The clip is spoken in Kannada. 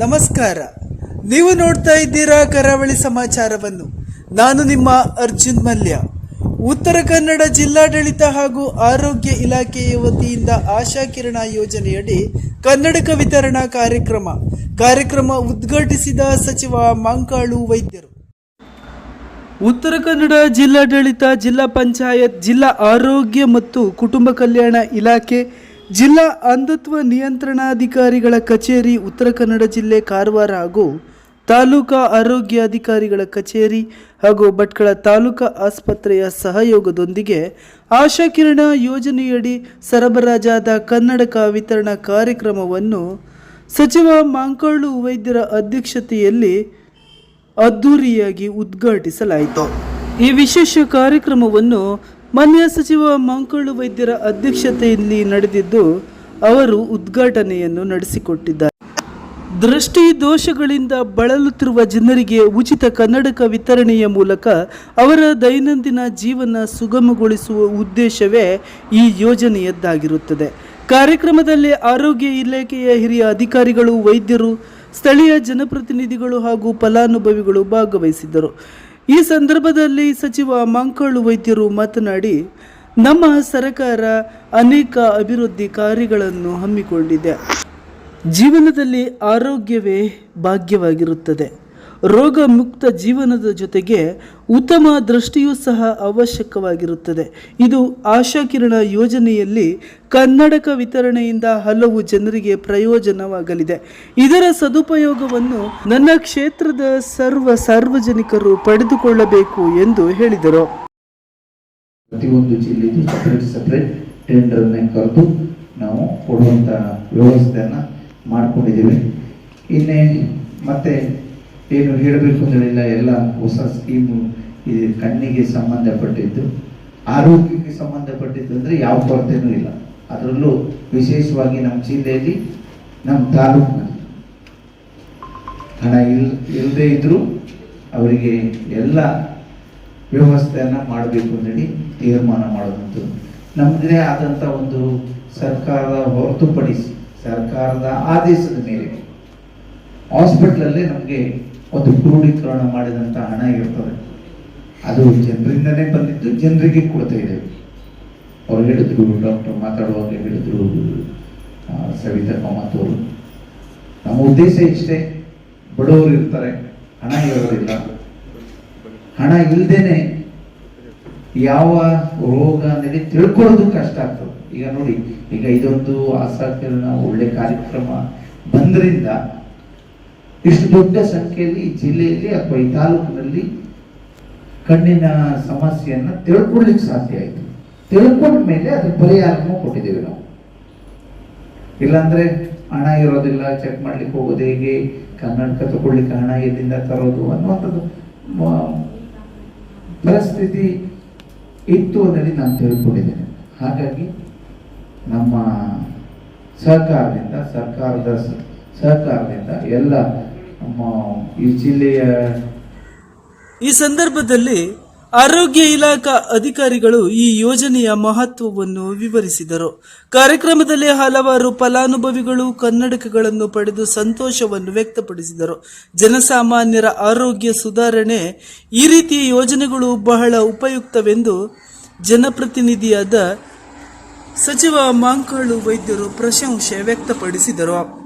ನಮಸ್ಕಾರ. ನೀವು ನೋಡ್ತಾ ಇದ್ದೀರಾ ಕರಾವಳಿ ಸಮಾಚಾರವನ್ನು. ನಾನು ನಿಮ್ಮ ಅರ್ಜುನ್ ಮಲ್ಯ. ಉತ್ತರ ಕನ್ನಡ ಜಿಲ್ಲಾಡಳಿತ ಹಾಗೂ ಆರೋಗ್ಯ ಇಲಾಖೆಯ ವತಿಯಿಂದ ಆಶಾ ಕಿರಣ ಯೋಜನೆಯಡಿ ಕನ್ನಡಕ ವಿತರಣಾ ಕಾರ್ಯಕ್ರಮ ಕಾರ್ಯಕ್ರಮ ಉದ್ಘಾಟಿಸಿದ ಸಚಿವ ಮಾಂಕಾಳು ವೈದ್ಯರು. ಉತ್ತರ ಕನ್ನಡ ಜಿಲ್ಲಾಡಳಿತ, ಜಿಲ್ಲಾ ಪಂಚಾಯತ್, ಜಿಲ್ಲಾ ಆರೋಗ್ಯ ಮತ್ತು ಕುಟುಂಬ ಕಲ್ಯಾಣ ಇಲಾಖೆ ಜಿಲ್ಲಾ ಅಂಧತ್ವ ನಿಯಂತ್ರಣಾಧಿಕಾರಿಗಳ ಕಚೇರಿ ಉತ್ತರ ಕನ್ನಡ ಜಿಲ್ಲೆ ಕಾರವಾರ ಹಾಗೂ ತಾಲೂಕಾ ಆರೋಗ್ಯಾಧಿಕಾರಿಗಳ ಕಚೇರಿ ಹಾಗೂ ಭಟ್ಕಳ ತಾಲೂಕಾ ಆಸ್ಪತ್ರೆಯ ಸಹಯೋಗದೊಂದಿಗೆ ಆಶಾಕಿರಣ ಯೋಜನೆಯಡಿ ಸರಬರಾಜಾದ ಕನ್ನಡಕ ವಿತರಣಾ ಕಾರ್ಯಕ್ರಮವನ್ನು ಸಚಿವ ಮಾಂಕಳ್ಳು ವೈದ್ಯರ ಅಧ್ಯಕ್ಷತೆಯಲ್ಲಿ ಅದ್ದೂರಿಯಾಗಿ ಉದ್ಘಾಟಿಸಲಾಯಿತು. ಈ ವಿಶೇಷ ಕಾರ್ಯಕ್ರಮವನ್ನು ಮಾನ್ಯ ಸಚಿವ ಮಂಕಳ್ಳು ವೈದ್ಯರ ಅಧ್ಯಕ್ಷತೆಯಲ್ಲಿ ನಡೆದಿದ್ದು, ಅವರು ಉದ್ಘಾಟನೆಯನ್ನು ನಡೆಸಿಕೊಟ್ಟಿದ್ದಾರೆ. ದೃಷ್ಟಿ ದೋಷಗಳಿಂದ ಬಳಲುತ್ತಿರುವ ಜನರಿಗೆ ಉಚಿತ ಕನ್ನಡಕ ವಿತರಣೆಯ ಮೂಲಕ ಅವರ ದೈನಂದಿನ ಜೀವನ ಸುಗಮಗೊಳಿಸುವ ಉದ್ದೇಶವೇ ಈ ಯೋಜನೆಯದ್ದಾಗಿರುತ್ತದೆ. ಕಾರ್ಯಕ್ರಮದಲ್ಲಿ ಆರೋಗ್ಯ ಇಲಾಖೆಯ ಹಿರಿಯ ಅಧಿಕಾರಿಗಳು, ವೈದ್ಯರು, ಸ್ಥಳೀಯ ಜನಪ್ರತಿನಿಧಿಗಳು ಹಾಗೂ ಫಲಾನುಭವಿಗಳು ಭಾಗವಹಿಸಿದ್ದರು. ಈ ಸಂದರ್ಭದಲ್ಲಿ ಸಚಿವ ಮಂಕಳು ವೈದ್ಯರು ಮಾತನಾಡಿ, ನಮ್ಮ ಸರಕಾರ ಅನೇಕ ಅಭಿವೃದ್ಧಿ ಕಾರ್ಯಗಳನ್ನು ಹಮ್ಮಿಕೊಂಡಿದೆ. ಜೀವನದಲ್ಲಿ ಆರೋಗ್ಯವೇ ಭಾಗ್ಯವಾಗಿರುತ್ತದೆ. ರೋಗ ಮುಕ್ತ ಜೀವನದ ಜೊತೆಗೆ ಉತ್ತಮ ದೃಷ್ಟಿಯೂ ಸಹ ಅವಶ್ಯಕವಾಗಿರುತ್ತದೆ. ಇದು ಆಶಾಕಿರಣ ಯೋಜನೆಯಲ್ಲಿ ಕನ್ನಡಕ ವಿತರಣೆಯಿಂದ ಹಲವು ಜನರಿಗೆ ಪ್ರಯೋಜನವಾಗಲಿದೆ. ಇದರ ಸದುಪಯೋಗವನ್ನು ನನ್ನ ಕ್ಷೇತ್ರದ ಸರ್ವ ಸಾರ್ವಜನಿಕರು ಪಡೆದುಕೊಳ್ಳಬೇಕು ಎಂದು ಹೇಳಿದರು. ನಾವು ವ್ಯವಸ್ಥೆಯನ್ನು ಮಾಡ್ಕೊಂಡಿದ್ದೀವಿ. ಇನ್ನೇ ಮತ್ತೆ ಏನು ಹೇಳಬೇಕು ಅಂತೇಳಿಲ್ಲ ಎಲ್ಲ ಹೊಸ ಸ್ಕೀಮು ಇದು ಕಣ್ಣಿಗೆ ಸಂಬಂಧಪಟ್ಟಿದ್ದು, ಆರೋಗ್ಯಕ್ಕೆ ಸಂಬಂಧಪಟ್ಟಿದ್ದು ಅಂದರೆ ಯಾವ ಕೊರತೆನೂ ಇಲ್ಲ. ಅದರಲ್ಲೂ ವಿಶೇಷವಾಗಿ ನಮ್ಮ ಜಿಲ್ಲೆಯಲ್ಲಿ, ನಮ್ಮ ತಾಲೂಕಿನಲ್ಲಿ. ಹಣ ಇಲ್ ಇಲ್ಲದೇ ಇದ್ದರೂ ಅವರಿಗೆ ಎಲ್ಲ ವ್ಯವಸ್ಥೆಯನ್ನು ಮಾಡಬೇಕು ಅಂತೇಳಿ ತೀರ್ಮಾನ ಮಾಡೋದಂತು ನಮ್ಮದೇ ಆದಂಥ ಒಂದು ಸರ್ಕಾರದ ಹೊರತುಪಡಿಸಿ ಸರ್ಕಾರದ ಆದೇಶದ ಮೇಲೆ ಹಾಸ್ಪಿಟ್ಲಲ್ಲೇ ನಮಗೆ ಒಂದು ಕ್ರೋಢೀಕರಣ ಮಾಡಿದಂಥ ಹಣ ಇರ್ತದೆ. ಅದು ಜನರಿಂದನೇ ಬಂದಿದ್ದು, ಜನರಿಗೆ ಕೊಡ್ತಾ ಇದ್ದೇವೆ ಅವ್ರು ಹೇಳಿದ್ರು, ಡಾಕ್ಟರ್ ಮಾತಾಡುವಾಗ ಹೇಳಿದ್ರು ಸವಿತಾ ಕಾಮತ್ ಅವರು. ನಮ್ಮ ಉದ್ದೇಶ ಇಷ್ಟೇ, ಬಡವರು ಇರ್ತಾರೆ, ಹಣ ಇರೋದಿಲ್ಲ. ಹಣ ಇಲ್ಲದೇನೆ ಯಾವ ರೋಗ ನಡೆ ತಿಳ್ಕೊಳ್ಳೋದು ಕಷ್ಟ ಆಗ್ತದೆ. ಈಗ ನೋಡಿ, ಈಗ ಇದೊಂದು ಆಸಕ್ತಿನ ಒಳ್ಳೆ ಕಾರ್ಯಕ್ರಮ ಬಂದ್ರಿಂದ ಇಷ್ಟು ದೊಡ್ಡ ಸಂಖ್ಯೆಯಲ್ಲಿ ಈ ಜಿಲ್ಲೆಯಲ್ಲಿ ಅಥವಾ ಈ ತಾಲೂಕಿನಲ್ಲಿ ಕಣ್ಣಿನ ಸಮಸ್ಯೆಯನ್ನು ತಿಳ್ಕೊಳ್ಳಿಕ್ಕೆ ಸಾಧ್ಯ ಆಯಿತು. ತಿಳ್ಕೊಂಡ ಮೇಲೆ ಅದು ಪರಿಹಾರನೂ ಕೊಟ್ಟಿದ್ದೇವೆ ನಾವು. ಇಲ್ಲಾಂದ್ರೆ ಹಣ ಇರೋದಿಲ್ಲ ಚೆಕ್ ಮಾಡ್ಲಿಕ್ಕೆ ಹೋಗೋದು ಹೇಗೆ, ಕನ್ನಡಕ ತಗೊಳ್ಳಿಕ್ಕೆ ಹಣ ಎಲ್ಲಿಂದ ತರೋದು ಅನ್ನುವಂಥದ್ದು ಪರಿಸ್ಥಿತಿ ಇತ್ತು ಅನ್ನೋದು ನಾನು ತಿಳ್ಕೊಂಡಿದ್ದೇನೆ. ಹಾಗಾಗಿ ನಮ್ಮ ಸಹಕಾರದಿಂದ, ಸರ್ಕಾರದ ಸಹಕಾರದಿಂದ ಎಲ್ಲ ಈ ಈ ಸಂದರ್ಭದಲ್ಲಿ ಆರೋಗ್ಯ ಇಲಾಖಾ ಅಧಿಕಾರಿಗಳು ಈ ಯೋಜನೆಯ ಮಹತ್ವವನ್ನು ವಿವರಿಸಿದರು. ಕಾರ್ಯಕ್ರಮದಲ್ಲಿ ಹಲವಾರು ಫಲಾನುಭವಿಗಳು ಕನ್ನಡಕಗಳನ್ನು ಪಡೆದು ಸಂತೋಷವನ್ನು ವ್ಯಕ್ತಪಡಿಸಿದರು. ಜನಸಾಮಾನ್ಯರ ಆರೋಗ್ಯ ಸುಧಾರಣೆ ಈ ರೀತಿಯ ಯೋಜನೆಗಳು ಬಹಳ ಉಪಯುಕ್ತವೆಂದು ಜನಪ್ರತಿನಿಧಿಯಾದ ಸಚಿವ ಮಾಂಕಾಳು ವೈದ್ಯರು ಪ್ರಶಂಸೆ ವ್ಯಕ್ತಪಡಿಸಿದರು.